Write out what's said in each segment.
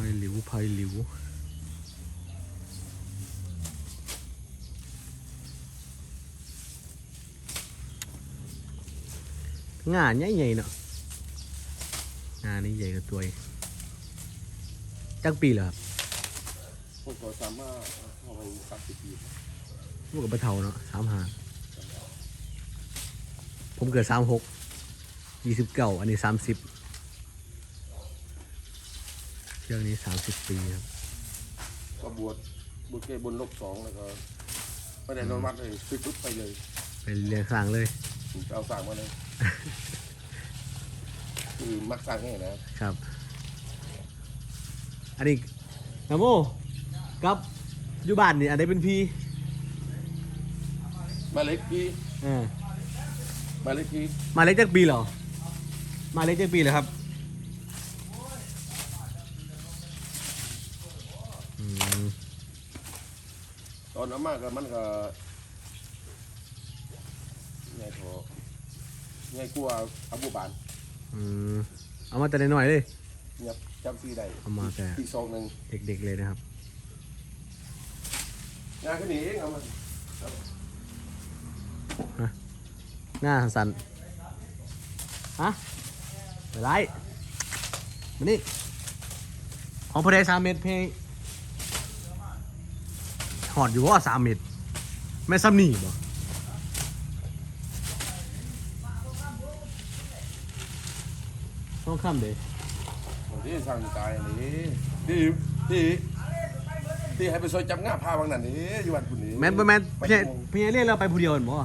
ายหลิวพายหลิวงานใหญ่ๆเนาะงานนี้ใหญ่กว่าตัวอีกจักปีเหรอครับผมขอสามารถเอาไปสักสิบปีพวกกับปะเทาเนาะสามหาผมเกิดสามหกยี่สิบเก้าอันนี้สามสิบ เชือกนี้สามสิบปีครับก็บวชบวชเกบนลบสองแล้วก็ไม่ได้นอนวัดเลยปึ๊บปึ๊บไปเลยไปเรียนสร้างเลย ผมจะเอาสั่งมาเลย คือมักสั่งให้นะ ครับ อันนี้นะโมกับอยู่บ้านนี่อันนี้เป็นพี่มาเล็กพี่เออมาเล็กพี่มาเล็กจักปีเหรอ มาเล็กจักปีเหรอครับอืม ตอนนั้นมากก็มันก็ไงพอไงกลัวอาบุบานอืมเอามาแต่น้อยๆเลย เนี่ยจำซีได้เอามาแต่ปีสองหนึ่งเด็กๆเลยนะครับงานแค่นี้เองเอามาหน้าสันฮะไปไรมานี่ของพอได้สามเม็ดเพลง หอดอยู่ว่าสามเม็ดไม่ซ้ำนี่บ่ต้องข้ามเด้ผมที่สั่งตายอันนี้ที่ที่ที่ให้ไปซอยจับง่าพาบางนั่นนี่อยู่วันคุณนี้แมนบ่แมนไปพี่ชั่วโมงพี่เรียกเราไปผู้เดียวกันบ่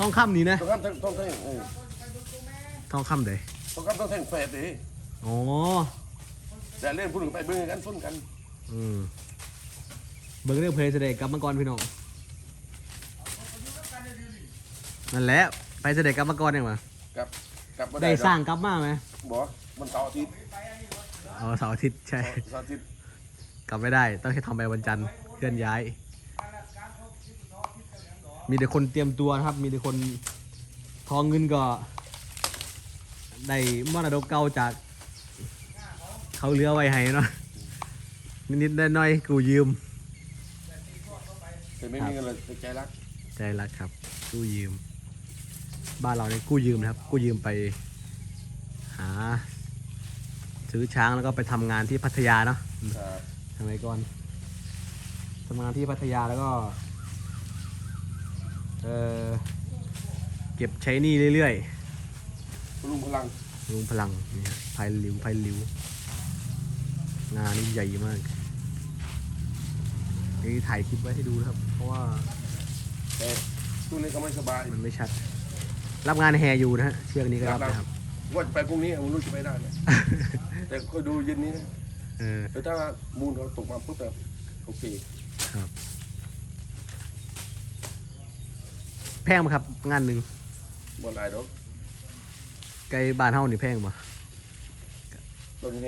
ต้องข้ามนี้นะต้องข้ามต้องแท่งเออต้องข้ามเด้ต้องข้ามต้องแท่งแฝดดิอ๋อแต่เล่นพูดถึงไปเบิ่งกันส้นกัน อืมเบิ่งเรื่องเพลงเสด็จกลับมาก่อนพี่น้องนั่นแหละไปเสด็จกลับมาก่อนยังวะกับกับบ่ได้ดอกสร้างกลับมาไหมบอกมันเสาร์อาทิตย์อ๋อเสาร์อาทิตย์ใช่ เสาร์อาทิตย์กลับไม่ได้ ต้องให้ทำไปวันจันทร์เคลื่อนย้าย มีแต่คนเตรียมตัวนะครับ มีแต่คนทองเงินก็ได้มรดกเก่าจาก เขาเหลือไว้ให้เนาะ นิดๆหน้อยๆกูยืม แต่ไม่มีเงินเลยใจรัก ใจรักครับ กู้ยืม บ้านเราเนี่ยกู้ยืมนะครับ กู้ยืมไป หา ซื้อช้างแล้วก็ไปทำงานที่พัทยาเนาะครับทำไมก่อนทำงานที่พัทยาแล้วก็ เออเก็บใช้หนี้เรื่อยลุงพลังๆลุงพลังนี่ฮะพายหลิวพายหลิว งานนี่ใหญ่มาก นี่ถ่ายคลิปไว้ให้ดูนะครับ เพราะว่าแต่ช่วงนี้ก็ไม่สบายมันไม่ชัด รับงานแฮอยู่นะฮะเชือกนี้ก็รับนะครับ ว่าจะไปพรุ่งนี้ผมรู้จะไปได้นะแต่คอยดูเย็นนี้นะเออแต่ถ้ามูลเขาตกมาปุ๊บแบบโอเคครับ แพงไหมครับ งานหนึ่งบ่หลายดอกไกลบ้านเฮานี่แพงปะต้นแฮ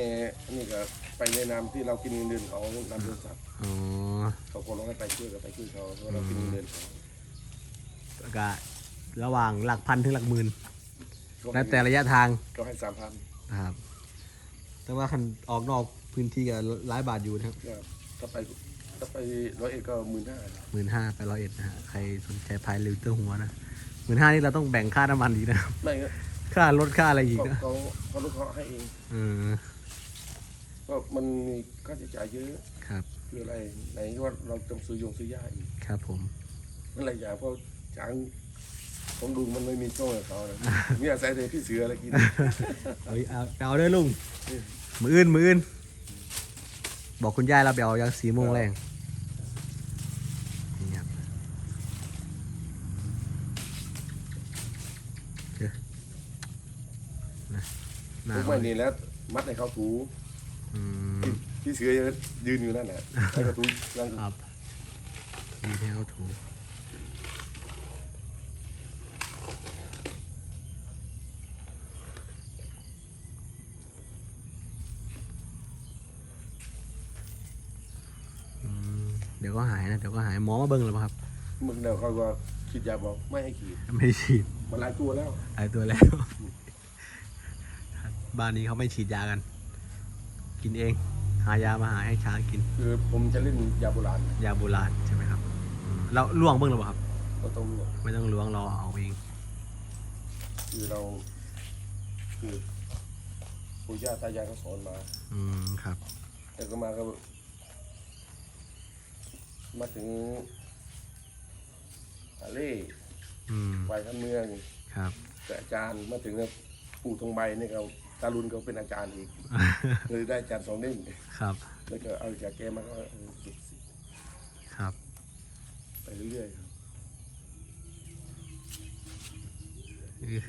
นี่ก็ไปในนามที่เรากินเงินเดือนเขานำเดือนสัตว์อ๋อเขา คนเราให้ไปช่วยก็ไปช่วยเขาเพราะเรากินเงินเดือนเขาก็ระหว่างหลักพันถึงหลักหมื่นก็แล้วให้แต่ระยะทางก็ให้สามพันนะครับ แต่ว่าคันออกนอกพื้นที่ก็หลายบาทอยู่นะครับก็ถ้าไปถ้าไปร้อยเอ็ดก็หมื่นห้าหมื่นห้าไปร้อยเอ็ดนะฮะใครสนใจพายเรือเตอร์หัวนะหมื่นห้านี่เราต้องแบ่งค่าน้ำมันอีกนะครับไม่ก็ค่ารถค่าอะไรอีกเขานะเขาเขาลูกเขาให้เอง เออก็มันมีค่าใช้จ่ายเยอะ ครับคืออะไรไหนว่าเราต้องซื้อยงซื้อยาอีกครับผมนั่นหลายอย่างเพราะช้างผมดูมันไม่มีโซ่กับเขานะมีอาศัยแต่พี่เสืออะไรกินเอาอีกเอาไปเอาเด้อลุงมืออื่นมืออื่นบอกคุณยายเราไปเอายังสี่โมงแรงนี่ครับเจอนะหน้าทุกวันนี้แล้ว มัดให้เขาถูอืม พี่เสือยืนอยู่นั่นแหละให้เขาถูนั่งครับดีให้เขาถูอืมเดี๋ยวก็หายนะเดี๋ยวก็หายหมอมาเบิ่งแล้วป่ะครับ มึงเดี๋ยวเขาก็คิดยาบอกไม่ให้ขีดไม่ฉีดมันหลายตัวแล้วหายตัวแล้ว บ้านนี้เขาไม่ฉีดยากัน กินเองหายามาหาให้ช้างกิน คือผมจะเล่นยาโบราณยาโบราณใช่ไหมครับอืมแล้วล่วงเบ้างหรือเปล่าครับก็ต้องรู้ไม่ต้องล้วงรอเอาเองคือเราคือปู่ย่าตายายเขาสอนมา อืมครับ แต่ก็มาก็ มาถึงอาเล่อืมฝ่ายการเมือง ครับ แต่อาจารย์มาถึงเนี่ยปู่ทองใบนี่เขา ตาลุนเขาเป็นอาจารย์อีกเลยได้อาจารย์สองเด้งครับ แล้วก็เอาจากแกมาก็เออเก็บสิครับ ไปเรื่อยๆครับอื้อ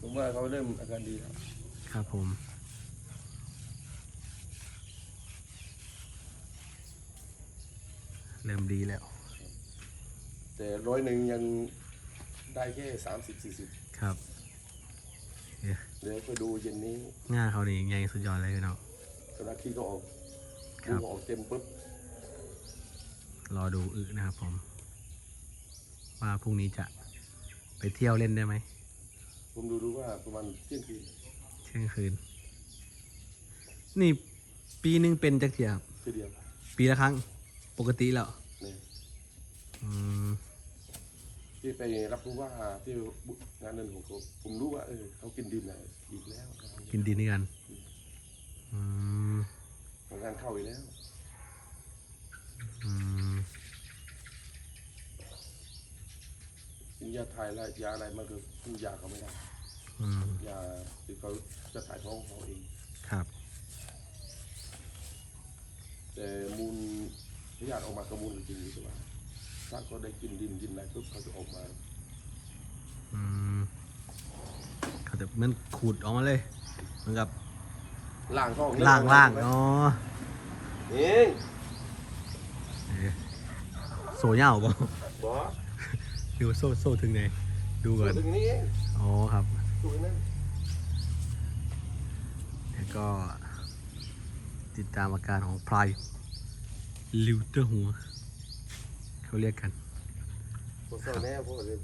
ผมว่าเขาเริ่มอาการดีแล้วครับผมเริ่มดีแล้ว แต่ร้อยหนึ่งยังได้แค่สามสิบสี่สิบครับเอ้ยเดี๋ยวไปดูเย็นนี้ง่าเขานี่ใหญ่สุดยอดเลยพี่น้องกระดาษที่ก็ออกครับดูออกเต็มปุ๊บรอดูอึนะครับผม ว่าพรุ่งนี้จะไปเที่ยวเล่นได้ไหมผมดูดูว่าประมาณเที่ยงคืนเที่ยงคืน นี่ปีหนึงเป็นจักเทียครับ ทีเดียวปีละครั้งปกติแล้วเนี่ยอืม ที่ไปรับรู้ว่าที่งานเดินของเขาผมรู้ว่าเออเขากินดินอะไรอีกแล้วกินดินด้วยกันอืมของงานเข้าอีกแล้วอืมกินยาถ่ายแล้วยาอะไรมันก็สู้ยาเขาไม่ได้อืมยาที่เขาจะถ่ายท้องเขาเองครับ แต่มูลพยาธิออกมากระมูลจริงๆใช่ไหม ถ้าเขาได้กินดินกินอะไรปุ๊บเขาจะออกมาอืมเขาจะเหมันขูดออกมาเลยเหมือนกับล่างท้องล่างล่างๆอ๋อเองเอ๊ะโซ่เหย่าป่ะบอดูโซ่โซ่ถึงไหนดูก่อนถึงนี้เองอ๋อครับ ถูกนั้นแล้วก็ ติดตามอาการของพลายลิวเตอร์หัว เขาเรียกกัน ผมเศร้าแน่เพราะว่าเดี๋ยว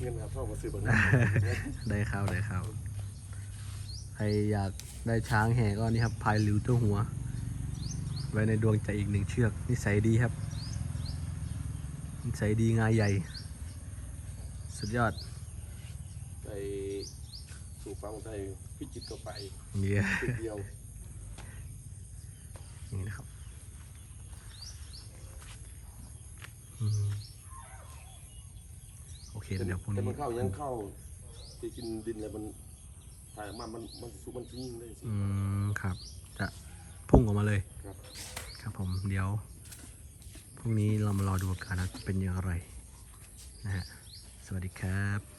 เงินหาพ่อมาซื้อบางได้ข้าวได้ข้าวใครอยากได้ช้างแห่ก็นี่ครับพายลิวเตอร์หัว ไว้ในดวงใจอีกหนึ่งเชือก นิสัยดีครับ นิสัยดีงายใหญ่ สุดยอดไปสู่ฟังไทยพิจิตรก็ไปเนี่ยติดเดียว นี่นะครับ อืมโอเคแต่เดี๋ยวพรุ่งแต่นี้มันเข้ายังเข้าที่กินดินอะไรมันถ่ายออกมามันมันสุกมันยิ่งเลยสิอืมครับ จะพุ่งออกมาเลย ครับ ครับผมเดี๋ยวพรุ่งนี้เรามารอดูอาการนะเป็นอย่างไรนะฮะสวัสดีครับ